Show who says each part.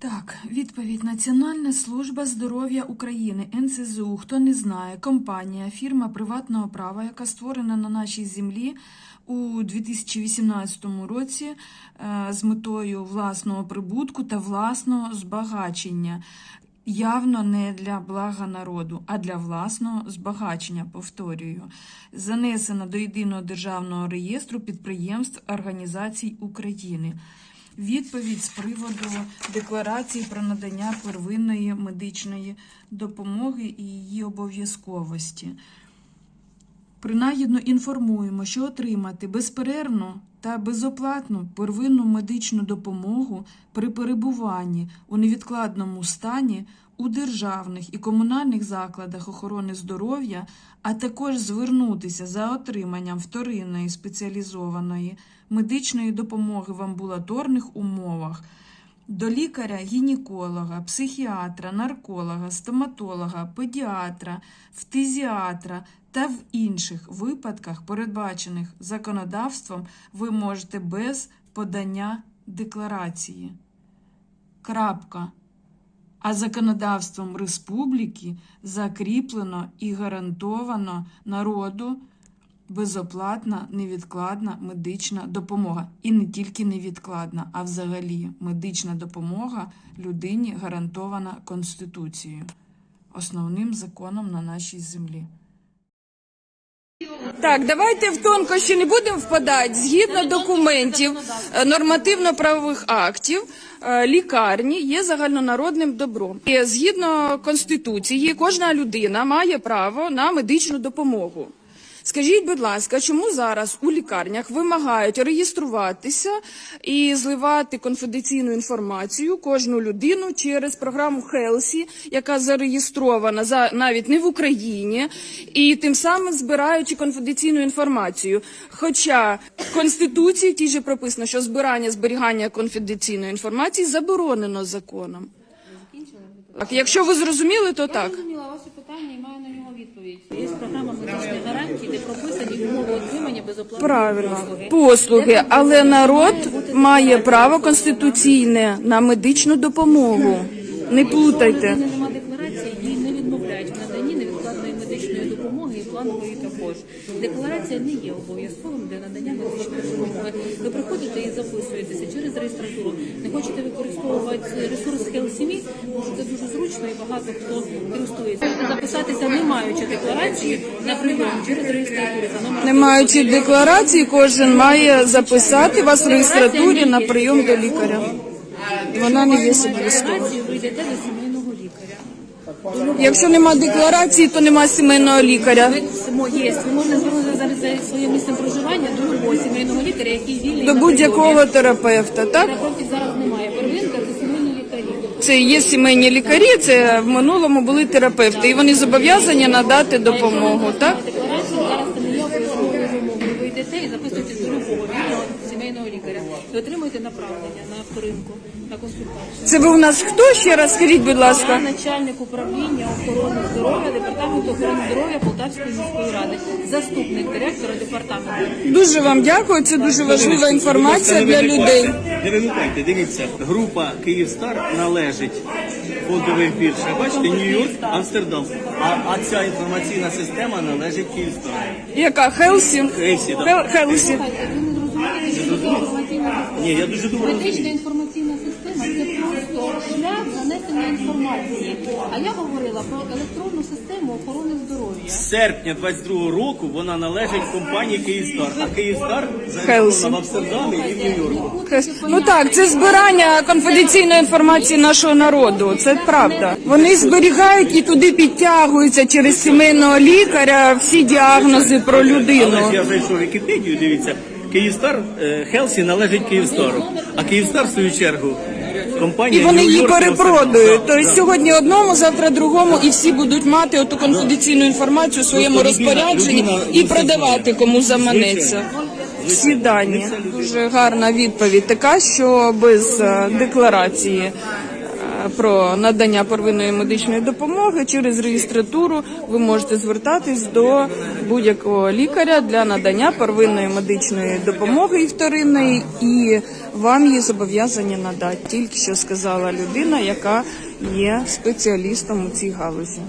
Speaker 1: Так, відповідь Національна служба здоров'я України НСЗУ. Хто не знає, компанія, фірма приватного права, яка створена на нашій землі у 2018 році е, з метою власного прибутку та власного збагачення. Явно не для блага народу, а для власного збагачення, повторюю, занесена до єдиного державного реєстру підприємств організацій України. Відповідь з приводу декларації про надання первинної медичної допомоги і її обов'язковості. Принагідно інформуємо, що отримати безперервну та безоплатну первинну медичну допомогу при перебуванні у невідкладному стані у державних і комунальних закладах охорони здоров'я, а також звернутися за отриманням вторинної спеціалізованої медичної допомоги в амбулаторних умовах до лікаря-гінеколога, психіатра, нарколога, стоматолога, педіатра, фтизіатра та в інших випадках, передбачених законодавством, ви можете без подання декларації. Крапка. А законодавством республіки закріплено і гарантовано народу безоплатна невідкладна медична допомога. І не тільки невідкладна, а взагалі медична допомога людині гарантована Конституцією, основним законом на нашій землі.
Speaker 2: Так, давайте в тонкощі не будемо впадати. Згідно документів, е, нормативно-правових актів, е, лікарні є загальнонародним добром. І згідно конституції, кожна людина має право на медичну допомогу. Скажіть, будь ласка, чому зараз у лікарнях вимагають реєструватися і зливати конфіденційну інформацію кожну людину через програму Хелсі, яка зареєстрована за навіть не в Україні, і тим самим збираючи конфіденційну інформацію? Хоча в конституції тій же прописано, що збирання зберігання конфіденційної інформації заборонено законом. Так, якщо ви зрозуміли, то так.
Speaker 3: Є програма медичних гарантій, де прописані умови отримання безоплатної
Speaker 2: Правильно,
Speaker 3: послуги.
Speaker 2: послуги, але народ має право конституційне на медичну допомогу. Не плутайте.
Speaker 3: Якщо немає декларації, їй не відмовляють в наданні невідкладної медичної допомоги і планової також. Декларація не є обов'язковим для надання медичної допомоги. Ви приходите і записуєтеся через реєстратуру. Не хочете використовувати ресурс це дуже і багато хто користується. Записатися, не маючи декларації на прийом через реєстратуру за номером
Speaker 2: Не маючи декларації, кожен має записати вас в реєстратурі на прийом до лікаря. Вона не є обов'язковою.
Speaker 3: ви йдете до сімейного лікаря.
Speaker 2: Якщо нема декларації, то нема сімейного лікаря.
Speaker 3: Ви є. Ви можете звернутися зараз за своїм місцем проживання до любого сімейного лікаря, який вільний
Speaker 2: До будь-якого терапевта, так?
Speaker 3: Терапевтів зараз немає. Первинка це сімейні лікарі.
Speaker 2: Це є сімейні лікарі, це в минулому були терапевти, і вони зобов'язані надати допомогу, так?
Speaker 3: Ви йдете і записуєтесь до любого сімейного лікаря. І отримуєте направлення на вторинку, на консультацію.
Speaker 2: Це ви у нас хто ще раз скажіть, будь
Speaker 3: Я
Speaker 2: ласка?
Speaker 3: начальник управління охорони здоров'я департаменту охорони здоров'я Полтавської міської ради, заступник директора департаменту.
Speaker 2: Дуже вам дякую. Це дуже важлива інформація для людей.
Speaker 4: Не вимикайте, дивіться, група Київстар належить фондових біржах. Бачите, Нью-Йорк, Амстердам. А, а ця інформаційна система належить Київстар.
Speaker 2: Яка Хелсі?
Speaker 4: Хелсі, так.
Speaker 2: Хел- Хелсі.
Speaker 4: Ні, я дуже добре
Speaker 3: Критична
Speaker 4: розумію.
Speaker 3: інформаційна система це просто шлях занесення інформації. А я говорила про електронну систему охорони здоров'я.
Speaker 4: З серпня 22 року вона належить компанії Київстар. А Київстар зареєстрована в Амстердамі і в Нью-Йорку.
Speaker 2: Ну так, це збирання конфіденційної інформації нашого народу. Це правда. Вони зберігають і туди підтягуються через сімейного лікаря всі діагнози про
Speaker 4: Але ж
Speaker 2: людину.
Speaker 4: я зайшов в Вікіпедію, дивіться, Київстар е, Хелсі належить Київстару. А Київстар, в свою чергу,
Speaker 2: І
Speaker 4: компанія
Speaker 2: вони її
Speaker 4: і
Speaker 2: перепродають. Тобто сьогодні одному, завтра другому, і всі будуть мати оту конфіденційну інформацію у своєму розпорядженні і продавати кому заманеться. Всі дані. Дуже гарна відповідь така, що без е, декларації про надання первинної медичної допомоги. Через реєстратуру ви можете звертатись до будь-якого лікаря для надання первинної медичної допомоги і вторинної, і вам її зобов'язані надати. Тільки що сказала людина, яка є спеціалістом у цій галузі.